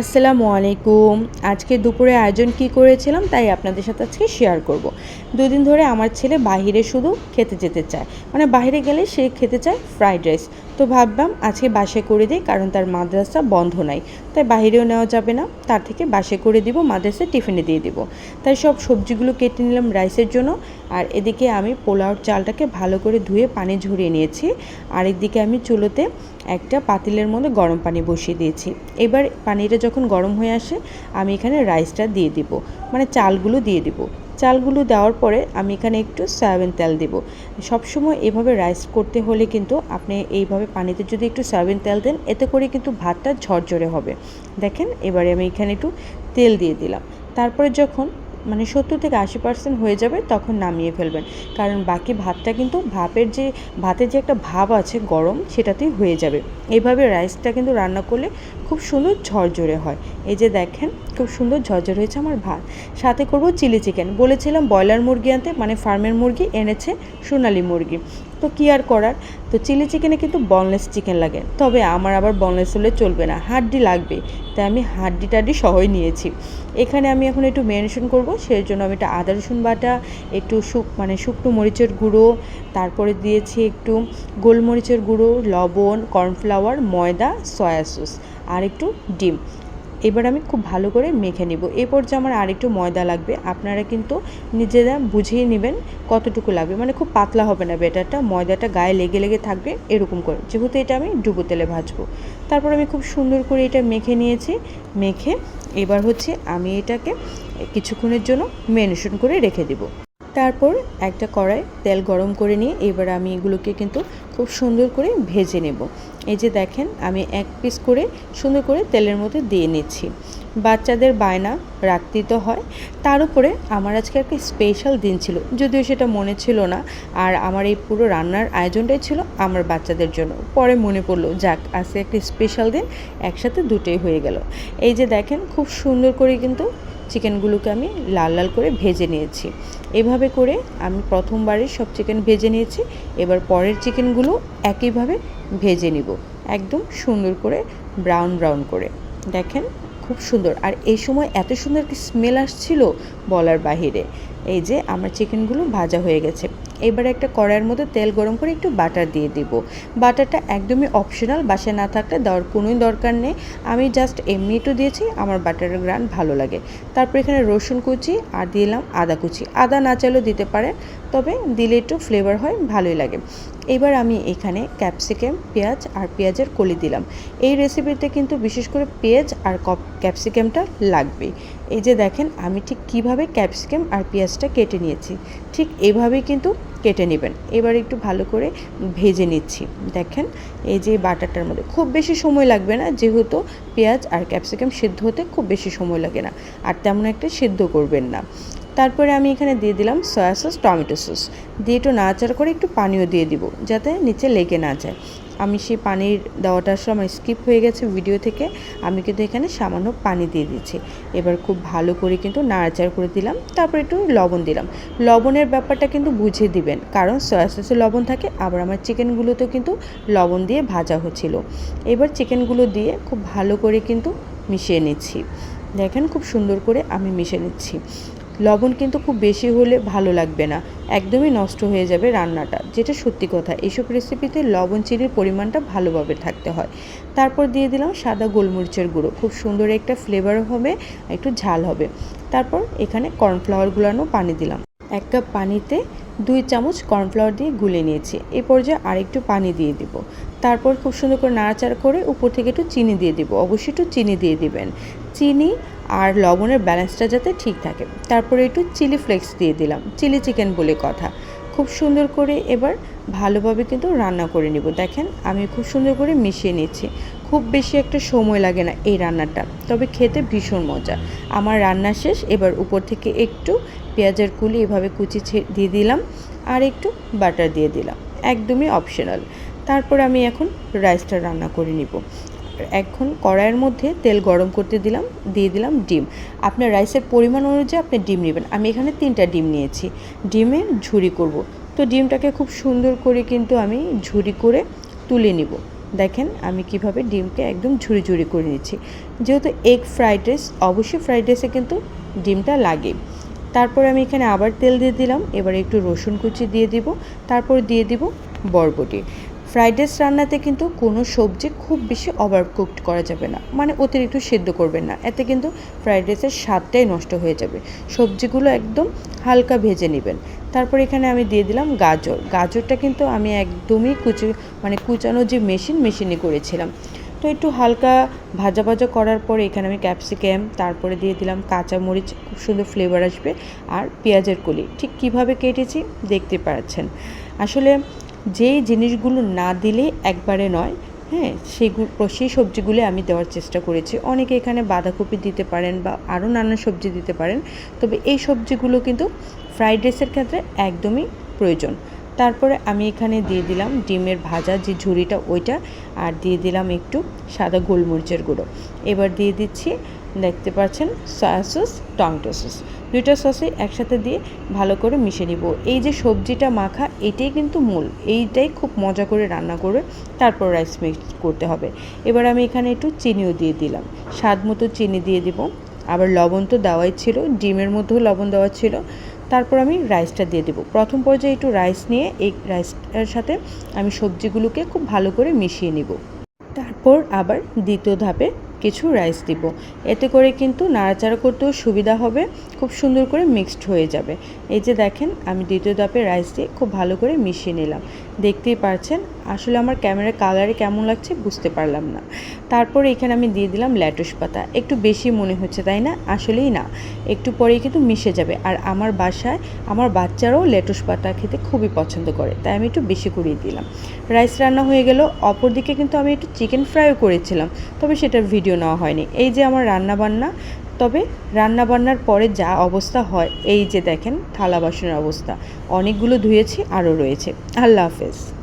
আসসালামু আলাইকুম। আজকে দুপুরে আয়োজন কি করেছিলাম তাই আপনাদের সাথে আজকে শেয়ার করব। দুদিন ধরে আমার ছেলে বাহিরে শুধু খেতে যেতে চায়। মানে বাহিরে গেলে সে খেতে চায় ফ্রাইড রাইস তো ভাবলাম আজকে বাসে করে দিই, কারণ তার মাদ্রাসা বন্ধ নাই। তাই বাহিরেও নেওয়া যাবে না, তার থেকে বাসে করে দিব মাদ্রাসায় টিফিনে দিয়ে দিব। তাই সব সবজিগুলো কেটে নিলাম রাইসের জন্য। আর এদিকে আমি পোলাওর চালটাকে ভালো করে ধুয়ে পানি ঝরিয়ে নিয়েছি। আর এদিকে আমি চুলোতে একটা পাতিলের মধ্যে গরম পানি বসিয়ে দিয়েছি। এবার পানিটা যখন গরম হয়ে আসে, আমি এখানে রাইসটা দিয়ে দিব মানে চালগুলো দিয়ে দিব। চালগুলো দেওয়ার পরে আমি এখানে একটু সয়াবিন তেল দিব। সবসময় এভাবে রাইস করতে হলে কিন্তু আপনি এইভাবে পানিতে যদি একটু সয়াবিন তেল দেন, এতে করে কিন্তু ভাতটা ঝরঝরে হবে। দেখেন, এবারে আমি এখানে একটু তেল দিয়ে দিলাম। তারপরে যখন মানে সত্তর থেকে আশি পার্সেন্ট হয়ে যাবে, তখন নামিয়ে ফেলবেন। কারণ বাকি ভাতটা কিন্তু ভাপের যে, ভাতের যে একটা ভাব আছে গরম, সেটাতেই হয়ে যাবে। এইভাবে রাইসটা কিন্তু রান্না করলে খুব সুন্দর ঝরঝরে হয়। এই যে দেখেন, খুব সুন্দর ঝরঝরে হয়েছে আমার ভাত। সাথে করব চিলি চিকেন। বলেছিলাম ব্রয়লার মুরগি আনতে মানে ফার্মের মুরগি এনেছে সোনালি মুরগি। তো কী আর করার? তো চিলি চিকেনে কিন্তু বনলেস চিকেন লাগে। তবে আমার আবার বনলেস হলে চলবে না, হাড্ডি লাগবে। তাই আমি হাড্ডি টাড্ডি সহই নিয়েছি। এখানে আমি এখন একটু মেনশন করব সেই জন্য আমি একটা আদা রসুন বাটা, একটু শুক মানে শুকনো মরিচের গুঁড়ো, তারপরে দিয়েছি একটু গোলমরিচের গুঁড়ো, লবণ কর্নফ্লাওয়ার ময়দা সয়া সস আর একটু ডিম। এবার আমি খুব ভালো করে মেখে নিব। এই পর্যায়ে আমার আরেকটু ময়দা লাগবে। আপনারা কিন্তু নিজেরা বুঝিয়ে নেবেন কতটুকু লাগবে। মানে খুব পাতলা হবে না বেটারটা ময়দাটা গায়ে লেগে লেগে থাকবে এরকম করে। যেহেতু এটা আমি ডুবো তেলে ভাজবো। তারপর আমি খুব সুন্দর করে এটা মেখে নিয়েছি। মেখে এবার হচ্ছে আমি এটাকে কিছুক্ষণের জন্য মেনশন করে রেখে দেবো। তারপর একটা কড়াই তেল গরম করে নিয়ে এবার আমি এগুলোকে কিন্তু খুব সুন্দর করে ভেজে নেব। এই যে দেখেন, আমি এক পিস করে সুন্দর করে তেলের মধ্যে দিয়ে নিচ্ছি। বাচ্চাদের বায়না রাখতেই তো হয়। তার উপরে আমার আজকে একটা স্পেশাল দিন ছিল, যদিও সেটা মনে ছিল না। আর আমার এই পুরো রান্নার আয়োজনটাই ছিল আমার বাচ্চাদের জন্য। পরে মনে পড়ল, যাক, আজকে একটা স্পেশাল দিন, একসাথে দুটোই হয়ে গেল। এই যে দেখেন, খুব সুন্দর করে কিন্তু চিকেনগুলোকে আমি লাল লাল করে ভেজে নিয়েছি। এভাবে করে আমি প্রথমবারে সব চিকেন ভেজে নিয়েছি। এবার পরের চিকেনগুলো একইভাবে ভেজে নিব। একদম সুন্দর করে, ব্রাউন ব্রাউন করে। দেখেন, খুব সুন্দর। আর এই সময় এত সুন্দর একটি স্মেল আসছিল বলার বাহিরে। এই যে আমার চিকেনগুলো ভাজা হয়ে গেছে। এবারে একটা কড়াইয়ের মধ্যে তেল গরম করে একটু বাটার দিয়ে দিব। বাটারটা একদমই অপশনাল বাসায় না থাকলে দেওয়ার কোনোই দরকার নেই। আমি জাস্ট এমনি একটু দিয়েছি, আমার বাটারের গ্রান ভালো লাগে। তারপর এখানে রসুন কুচি আর দিলাম আদা কুচি। আদা না চাইলেও দিতে পারেন, তবে দিলে একটু ফ্লেভার হয়, ভালোই লাগে। এবার আমি এখানে ক্যাপসিকাম পেঁয়াজ আর পেঁয়াজের কলি দিলাম। এই রেসিপিতে কিন্তু বিশেষ করে পেঁয়াজ আর ক্যাপসিকামটা লাগবে এই যে দেখেন, আমি ঠিক কীভাবে ক্যাপসিকাম আর পেঁয়াজটা কেটে নিয়েছি, ঠিক এভাবেই কিন্তু কেটে নেবেন। এবার একটু ভালো করে ভেজে নিচ্ছি। দেখেন, এই যে বাটারটার মধ্যে খুব বেশি সময় লাগবে না, যেহেতু পেঁয়াজ আর ক্যাপসিকাম সিদ্ধ হতে খুব বেশি সময় লাগে না, আর তেমন একটা সিদ্ধ করবেন না। তারপরে আমি এখানে দিয়ে দিলাম সয়া সস, টমেটো সস। দিয়ে একটু নাড়াচাড়া করে একটু পানিও দিয়ে দিব, যাতে নিচে লেগে না যায়। আমি সেই পানির দেওয়াটা আসলে আমার স্কিপ হয়ে গেছে ভিডিও থেকে। আমি কিন্তু এখানে সামান্য পানি দিয়ে দিচ্ছি এবার খুব ভালো করে কিন্তু নাড়াচাড়া করে দিলাম, তারপর একটু লবণ দিলাম। লবণের ব্যাপারটা কিন্তু বুঝে দিবেন, কারণ সয়া সসে লবণ থাকে, আবার আমার চিকেনগুলোতেও কিন্তু লবণ দিয়ে ভাজা হচ্ছিল। এবার চিকেনগুলো দিয়ে খুব ভালো করে কিন্তু মিশিয়ে নিচ্ছি। দেখেন খুব সুন্দর করে আমি মিশে নিচ্ছি। লবণ কিন্তু খুব বেশি হলে ভালো লাগবে না, একদমই নষ্ট হয়ে যাবে রান্নাটা। যেটা সত্যি কথা এইসব রেসিপিতে লবণ, চিনির পরিমাণটা ভালোভাবে থাকতে হয়। তারপর দিয়ে দিলাম সাদা গোলমরিচের গুঁড়ো, খুব সুন্দর একটা ফ্লেভার হবে, একটু ঝাল হবে। তারপর এখানে কর্নফ্লাওয়ার গুলানো পানি দিলাম। এক কাপ পানিতে দুই চামচ কর্নফ্লাওয়ার দিয়ে গুলে নিয়েছি এই পর্যায়ে আরেকটু পানি দিয়ে দিব। তারপর খুব সুন্দর করে নাড়াচাড়া করে উপর থেকে একটু চিনি দিয়ে দিব, অবশ্যই একটু চিনি দিয়ে দিবেন। চিনি আর লবণের ব্যালেন্সটা যাতে ঠিক থাকে। তারপরে একটু চিলি ফ্লেক্স দিয়ে দিলাম। চিলি চিকেন বলে কথা। খুব সুন্দর করে এবার ভালোভাবে কিন্তু রান্না করে নিব। দেখেন, আমি খুব সুন্দর করে মিশিয়ে নিচ্ছি। খুব বেশি একটা সময় লাগে না এই রান্নাটা। তবে খেতে ভীষণ মজা। আমার রান্না শেষ, এবার উপর থেকে একটু পেঁয়াজের কুলি এভাবে কুচি দিয়ে দিলাম আর একটু বাটার দিয়ে দিলাম। একদমই অপশনাল তারপর আমি এখন রাইসটা রান্না করে নিব। এখন কড়াইয়ের মধ্যে তেল গরম করতে দিলাম, দিয়ে দিলাম ডিম। আপনার রাইসের পরিমাণ অনুযায়ী আপনি ডিম নেবেন। আমি এখানে তিনটা ডিম নিয়েছি। ডিমে ঝুরি করব। তো ডিমটাকে খুব সুন্দর করে কিন্তু আমি ঝুরি করে তুলে নিব। দেখেন আমি কীভাবে ডিমকে একদম ঝুড়ি ঝুড়ি করে নিচ্ছি। যেহেতু এগ ফ্রাইড রাইস অবশ্যই ফ্রাইড রাইসে কিন্তু ডিমটা লাগে। তারপর আমি এখানে আবার তেল দিয়ে দিলাম। এবার একটু রসুন কুচি দিয়ে দিব। তারপর দিয়ে দিব বরবটি। ফ্রাইড রাইস রান্নাতে কিন্তু কোনো সবজি খুব বেশি ওভার কুকড করা যাবে না। মানে অতিরিক্ত সেদ্ধ করবেন না। এতে কিন্তু ফ্রাইড রাইসের স্বাদটাই নষ্ট হয়ে যাবে। সবজিগুলো একদম হালকা ভেজে নেবেন। তারপর এখানে আমি দিয়ে দিলাম গাজর। গাজরটা কিন্তু আমি একদমই কুচি মানে কুচানো যে মেশিন মেশিনে করেছিলাম। তো একটু হালকা ভাজা ভাজা করার পরে এখানে আমি ক্যাপসিকাম তারপরে দিয়ে দিলাম কাঁচামরিচ, খুব সুন্দর ফ্লেভার আসবে, আর পেঁয়াজের কলি। ঠিক কীভাবে কেটেছি দেখতে পাচ্ছেন। আসলে যেই জিনিসগুলো না দিলে একবারে নয় হ্যাঁ সেগুলো সেই সবজিগুলো আমি দেওয়ার চেষ্টা করেছি। অনেকে এখানে বাঁধাকপি দিতে পারেন বা আরও নানা সবজি দিতে পারেন। তবে এই সবজিগুলো কিন্তু ফ্রাইড রাইসের ক্ষেত্রে একদমই প্রয়োজন। তারপরে আমি এখানে দিয়ে দিলাম ডিমের ভাজা যে ঝুড়িটা, ওইটা, আর দিয়ে দিলাম একটু সাদা গোলমরিচের গুঁড়ো। এবার দিয়ে দিচ্ছি দেখতে পাচ্ছেন সয়া সস টমেটো সস দুইটা সসই একসাথে দিয়ে ভালো করে মিশে নিব। এই যে সবজিটা মাখা, এটাই কিন্তু মূল। এইটাই খুব মজা করে রান্না করে তারপর রাইস মিক্স করতে হবে। এবার আমি এখানে একটু চিনিও দিয়ে দিলাম। স্বাদ মতো চিনি দিয়ে দিব। আবার লবণ তো দেওয়াই ছিল, ডিমের মধ্যেও লবণ দেওয়া ছিল। তারপর আমি রাইসটা দিয়ে দেবো। প্রথম পর্যায়ে একটু রাইস নিয়ে এই রাইসটার সাথে আমি সবজিগুলোকে খুব ভালো করে মিশিয়ে নিব। তারপর আবার দ্বিতীয় ধাপে কিছু রাইস দিব। এতে করে কিন্তু নাড়াচাড়া করতেও সুবিধা হবে, খুব সুন্দর করে মিক্সড হয়ে যাবে। এই যে দেখেন, আমি দ্বিতীয় ধাপে রাইস দিয়ে খুব ভালো করে মিশিয়ে নিলাম। দেখতেই পারছেন, আসলে আমার ক্যামেরার কালারে কেমন লাগছে বুঝতে পারলাম না। তারপর এখানে আমি দিয়ে দিলাম ল্যাটুস পাতা। একটু বেশি মনে হচ্ছে, তাই না? আসলেই না। একটু পরেই কিন্তু মিশে যাবে। আর আমার বাসায় আমার বাচ্চারাও লেটুস পাতা খেতে খুবই পছন্দ করে, তাই আমি একটু বেশি করিয়ে দিলাম। রাইস রান্না হয়ে গেল, অপরদিকে কিন্তু আমি একটু চিকেন ফ্রাইও করেছিলাম, তবে সেটার ভিডিও নেওয়া হয়নি। এই যে আমার রান্না বান্না তবে রান্না বান্নার পরে যা অবস্থা হয়, এই যে দেখেন থালা বাসনের অবস্থা। অনেকগুলো ধুয়েছি, আরও রয়েছে। আল্লাহ হাফেজ।